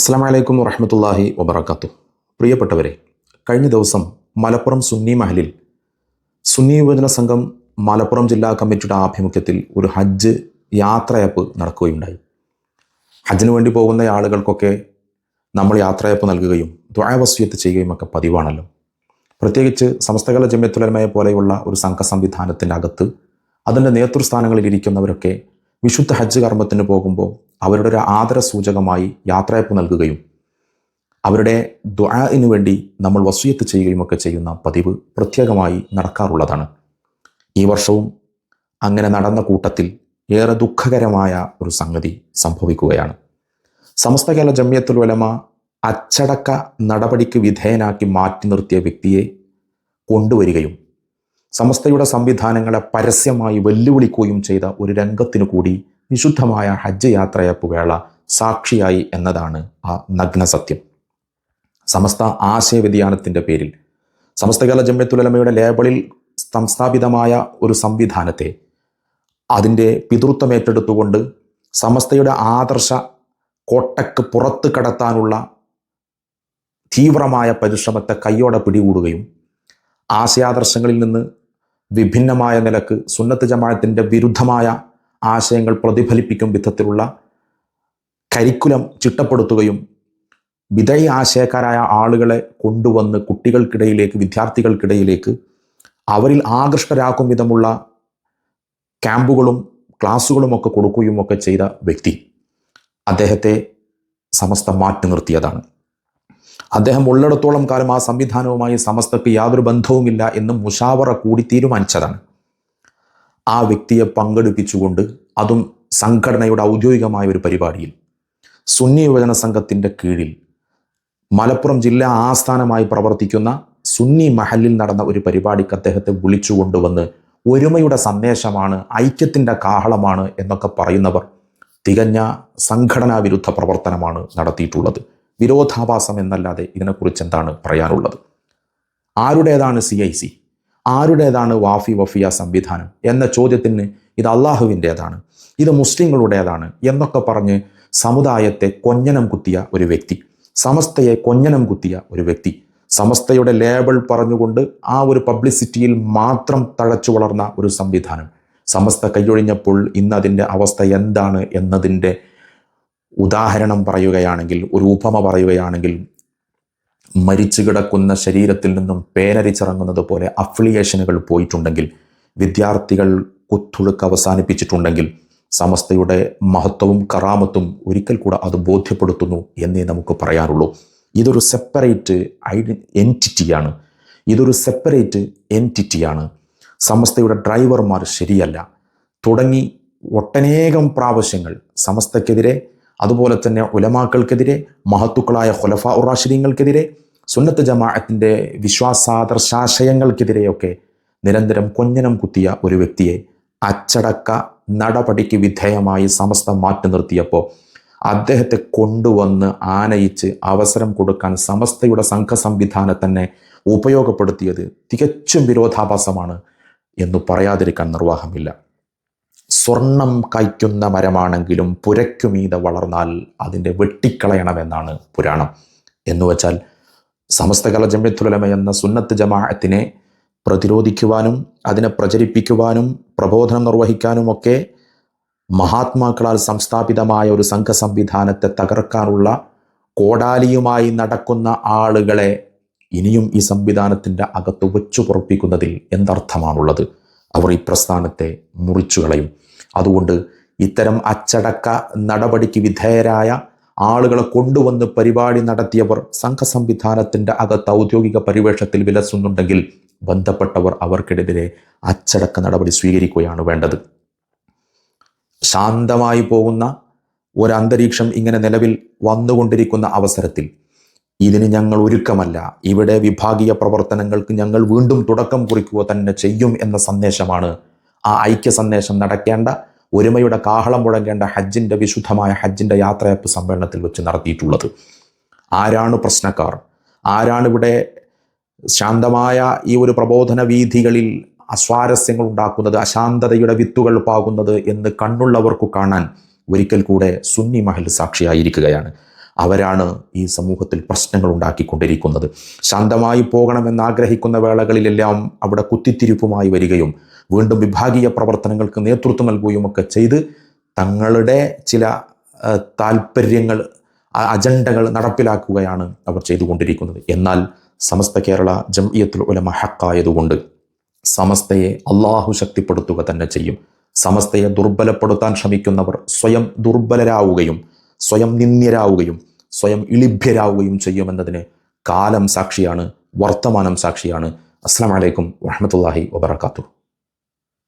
അസ്സാം വലൈക്കും വറഹമത്തല്ലാഹി വബർക്കാത്തു പ്രിയപ്പെട്ടവരെ കഴിഞ്ഞ ദിവസം മലപ്പുറം സുന്നി മഹലിൽ സുന്നി യുവജന സംഘം മലപ്പുറം ജില്ലാ കമ്മിറ്റിയുടെ ആഭിമുഖ്യത്തിൽ ഒരു ഹജ്ജ് യാത്രയപ്പ് നടക്കുകയുണ്ടായി. ഹജ്ജിന് വേണ്ടി പോകുന്ന ആളുകൾക്കൊക്കെ നമ്മൾ യാത്രയപ്പ് നൽകുകയും ദ്വായവസ്വീയത്ത് ചെയ്യുകയും ഒക്കെ പതിവാണല്ലോ. പ്രത്യേകിച്ച് സമസ്തകല ജമ്യത്തുലമയെ പോലെയുള്ള ഒരു സംഘ സംവിധാനത്തിന്റെ അകത്ത് അതിന്റെ നേതൃസ്ഥാനങ്ങളിൽ ഇരിക്കുന്നവരൊക്കെ വിശുദ്ധ ഹജ്ജ് കർമ്മത്തിന് പോകുമ്പോൾ അവരുടെ ഒരു ആദര സൂചകമായി യാത്രയപ്പ് നൽകുകയും അവരുടെ ദ്വാഇനു വേണ്ടി നമ്മൾ വസൂയത്ത് ചെയ്യുകയും ഒക്കെ ചെയ്യുന്ന പതിവ് പ്രത്യേകമായി നടക്കാറുള്ളതാണ്. ഈ വർഷവും അങ്ങനെ നടന്ന കൂട്ടത്തിൽ ഏറെ ദുഃഖകരമായ ഒരു സംഗതി സംഭവിക്കുകയാണ്. സമസ്ത കേരള ജമ്യത്തുൽ ഉലമ അച്ചടക്ക നടപടിക്ക് വിധേയനാക്കി മാറ്റി നിർത്തിയ വ്യക്തിയെ കൊണ്ടുവരികയും സമസ്തയുടെ സംവിധാനങ്ങളെ പരസ്യമായി വെല്ലുവിളിക്കുകയും ചെയ്ത ഒരു രംഗത്തിനു കൂടി വിശുദ്ധമായ ഹജ്ജ് യാത്രയപ്പ് വേള സാക്ഷിയായി എന്നതാണ് ആ നഗ്ന സത്യം. സമസ്ത ആശയവ്യതിയാനത്തിന്റെ പേരിൽ സമസ്ത കേരള ജമ്യത്തുലമയുടെ ലേബലിൽ സംസ്ഥാപിതമായ ഒരു സംവിധാനത്തെ അതിന്റെ പിതൃത്വം ഏറ്റെടുത്തുകൊണ്ട് സമസ്തയുടെ ആദർശ കോട്ടക്ക് പുറത്ത് കടത്താനുള്ള തീവ്രമായ പരിശ്രമത്തെ കയ്യോടെ പിടികൂടുകയും ആശയാദർശങ്ങളിൽ നിന്ന് വിഭിന്നമായ നിലയ്ക്ക് സുന്നത്ത് ജമാഴത്തിന്റെ വിരുദ്ധമായ ആശയങ്ങൾ പ്രതിഫലിപ്പിക്കും വിധത്തിലുള്ള കരിക്കുലം ചിട്ടപ്പെടുത്തുകയും വിധേയ ആശയക്കാരായ ആളുകളെ കൊണ്ടുവന്ന് കുട്ടികൾക്കിടയിലേക്ക് വിദ്യാർത്ഥികൾക്കിടയിലേക്ക് അവരിൽ ആകൃഷ്ടരാക്കും വിധമുള്ള ക്യാമ്പുകളും ക്ലാസ്സുകളും ഒക്കെ കൊടുക്കുകയും ഒക്കെ ചെയ്ത വ്യക്തി അദ്ദേഹത്തെ സമസ്ത മാറ്റി നിർത്തിയതാണ്. അദ്ദേഹം ഉള്ളിടത്തോളം കാലം ആ സംവിധാനവുമായി സമസ്തക്ക് യാതൊരു ബന്ധവുമില്ല എന്ന് മുഷാവറ കൂടി തീരുമാനിച്ചതാണ്. ആ വ്യക്തിയെ പങ്കെടുപ്പിച്ചുകൊണ്ട് അതും സംഘടനയുടെ ഔദ്യോഗികമായ ഒരു പരിപാടിയിൽ. സുന്നി യുവജന സംഘത്തിന്റെ കീഴിൽ മലപ്പുറം ജില്ലാ ആസ്ഥാനമായി പ്രവർത്തിക്കുന്ന സുന്നി മഹലിൽ നടന്ന ഒരു പരിപാടിക്ക് അദ്ദേഹത്തെ വിളിച്ചു കൊണ്ടുവന്ന് ഒരുമയുടെ സന്ദേശമാണ് ഐക്യത്തിന്റെ കാഹളമാണ് എന്നൊക്കെ പറയുന്നവർ തികഞ്ഞ സംഘടനാ വിരുദ്ധ പ്രവർത്തനമാണ് നടത്തിയിട്ടുള്ളത്. വിരോധാഭാസം എന്നല്ലാതെ ഇതിനെക്കുറിച്ച് എന്താണ് പറയാനുള്ളത്? ആരുടേതാണ് സി ഐ സി? ആരുടേതാണ് വാഫി വഫിയ സംവിധാനം എന്ന ചോദ്യത്തിന് ഇത് അള്ളാഹുവിന്റേതാണ് ഇത് മുസ്ലിങ്ങളുടേതാണ് എന്നൊക്കെ പറഞ്ഞ് സമുദായത്തെ കൊഞ്ഞനം കുത്തിയ ഒരു വ്യക്തി സമസ്തയെ കൊഞ്ഞനം കുത്തിയ ഒരു വ്യക്തി സമസ്തയുടെ ലേബിൾ പറഞ്ഞുകൊണ്ട് ആ ഒരു പബ്ലിസിറ്റിയിൽ മാത്രം തഴച്ചു വളർന്ന ഒരു സംവിധാനം. സമസ്ത കൈയൊഴിഞ്ഞപ്പോൾ ഇന്ന് അതിന്റെ അവസ്ഥ എന്താണ് എന്നതിന്റെ ഉദാഹരണം പറയുകയാണെങ്കിൽ ഒരു ഉപമ പറയുകയാണെങ്കിൽ മരിച്ചു കിടക്കുന്ന ശരീരത്തിൽ നിന്നും പേനരിച്ചിറങ്ങുന്നത് പോലെ അഫിലിയേഷനുകൾ പോയിട്ടുണ്ടെങ്കിൽ വിദ്യാർത്ഥികൾ കുത്തൊഴുക്ക് അവസാനിപ്പിച്ചിട്ടുണ്ടെങ്കിൽ സമസ്തയുടെ മഹത്വവും കറാമത്തും ഒരിക്കൽ കൂടെ അത് ബോധ്യപ്പെടുത്തുന്നു എന്നേ നമുക്ക് പറയാറുള്ളൂ. ഇതൊരു സെപ്പറേറ്റ് ഐഡൻ എന്റിറ്റിയാണ് ഇതൊരു സെപ്പറേറ്റ് എന്റിറ്റിയാണ് സമസ്തയുടെ ഡ്രൈവർമാർ ശരിയല്ല. തുടങ്ങി ഒട്ടനേകം പ്രാവശ്യങ്ങൾ സമസ്തക്കെതിരെ അതുപോലെ തന്നെ ഉലമാക്കൾക്കെതിരെ മഹത്തുക്കളായ ഖുലഫ ഉറാഷിദീങ്ങൾക്കെതിരെ സുന്നത്ത് ജമാഅത്തിന്റെ വിശ്വാസാദർശാശയങ്ങൾക്കെതിരെയൊക്കെ നിരന്തരം കൊഞ്ഞനം കുത്തിയ ഒരു വ്യക്തിയെ അച്ചടക്ക നടപടിക്ക് വിധേയമായി സമസ്തം മാറ്റി നിർത്തിയപ്പോൾ അദ്ദേഹത്തെ കൊണ്ടുവന്ന് ആനയിച്ച് അവസരം കൊടുക്കാൻ സമസ്തയുടെ സംഘ സംവിധാനം തന്നെ ഉപയോഗപ്പെടുത്തിയത് തികച്ചും വിരോധാഭാസമാണ് എന്ന് പറയാതിരിക്കാൻ നിർവാഹമില്ല. സ്വർണം കായ്ക്കുന്ന മരമാണെങ്കിലും പുരയ്ക്കുമീത വളർന്നാൽ അതിന്റെ വെട്ടിക്കളയണമെന്നാണ് പുരാണം. എന്ന് വച്ചാൽ സമസ്തകല ജമ്യത്തുലമ എന്ന സുന്നത്ത് ജമാഅത്തിനെ പ്രതിരോധിക്കുവാനും അതിനെ പ്രചരിപ്പിക്കുവാനും പ്രബോധനം നിർവഹിക്കാനുമൊക്കെ മഹാത്മാക്കളാൽ സംസ്ഥാപിതമായ ഒരു സംഘ സംവിധാനത്തെ തകർക്കാനുള്ള കോടാലിയുമായി നടക്കുന്ന ആളുകളെ ഇനിയും ഈ സംവിധാനത്തിന്റെ അകത്ത് വെച്ചു പുറപ്പിക്കുന്നതിൽ എന്തർത്ഥമാണുള്ളത്? അവർ ഈ പ്രസ്ഥാനത്തെ മുറിച്ചു കളയും അതുകൊണ്ട് ഇത്തരം അച്ചടക്ക നടപടിക്ക് വിധേയരായ ആളുകളെ കൊണ്ടുവന്ന് പരിപാടി നടത്തിയവർ സംഘ സംവിധാനത്തിന്റെ അകത്ത് ഔദ്യോഗിക പരിവേഷത്തിൽ വിലസുന്നുണ്ടെങ്കിൽ ബന്ധപ്പെട്ടവർ അവർക്കെതിരെ അച്ചടക്ക നടപടി സ്വീകരിക്കുകയാണ് വേണ്ടത്. ശാന്തമായി പോകുന്ന ഒരു അന്തരീക്ഷം ഇങ്ങനെ നിലവിൽ വന്നുകൊണ്ടിരിക്കുന്ന അവസരത്തിൽ ഇതിന് ഞങ്ങൾ ഒരുക്കമല്ല. ഇവിടെ വിഭാഗീയ പ്രവർത്തനങ്ങൾക്ക് ഞങ്ങൾ വീണ്ടും തുടക്കം കുറിക്കുക തന്നെ ചെയ്യും എന്ന സന്ദേശമാണ് ആ ഐക്യ സന്ദേശം നടക്കേണ്ട ഒരുമയുടെ കാഹളം മുഴങ്ങേണ്ട ഹജ്ജിന്റെ വിശുദ്ധമായ ഹജ്ജിന്റെ യാത്രയപ്പ് സമ്മേളനത്തിൽ വെച്ച് നടത്തിയിട്ടുള്ളത്. ആരാണ് പ്രശ്നക്കാർ? ആരാണ് ഇവിടെ ശാന്തമായ ഈ ഒരു പ്രബോധന വീഥികളിൽ അസ്വാരസ്യങ്ങൾ ഉണ്ടാക്കുന്നത് അശാന്തതയുടെ വിത്തുകൾ പാകുന്നത് എന്ന് കണ്ണുള്ളവർക്കു കാണാൻ ഒരിക്കൽ കൂടെ സുന്നി മഹൽ സാക്ഷിയായിരിക്കുകയാണ്. അവരാണ് ഈ സമൂഹത്തിൽ പ്രശ്നങ്ങൾ ഉണ്ടാക്കിക്കൊണ്ടിരിക്കുന്നത്. ശാന്തമായി പോകണമെന്ന് ആഗ്രഹിക്കുന്ന വേളകളിലെല്ലാം അവിടെ കുത്തിത്തിരിപ്പുമായി വരികയും വീണ്ടും വിഭാഗീയ പ്രവർത്തനങ്ങൾക്ക് നേതൃത്വം നൽകുകയും ഒക്കെ ചെയ്ത് തങ്ങളുടെ ചില താല്പര്യങ്ങൾ അജണ്ടകൾ നടപ്പിലാക്കുകയാണ് അവർ ചെയ്തുകൊണ്ടിരിക്കുന്നത്. എന്നാൽ സമസ്ത കേരള ജംഇയത്തുൽ ഉലമ ഹക്കായതുകൊണ്ട് സമസ്തയെ അള്ളാഹു ശക്തിപ്പെടുത്തുക തന്നെ ചെയ്യും. സമസ്തയെ ദുർബലപ്പെടുത്താൻ ശ്രമിക്കുന്നവർ സ്വയം ദുർബലരാവുകയും സ്വയം നിന്ദ്യരാവുകയും സ്വയം ഇളിഭ്യരാവുകയും ചെയ്യുമെന്നതിന് കാലം സാക്ഷിയാണ് വർത്തമാനം സാക്ഷിയാണ്. അസ്സാം വലൈക്കും വറഹമത്തല്ലാഹി വബർക്കാത്തു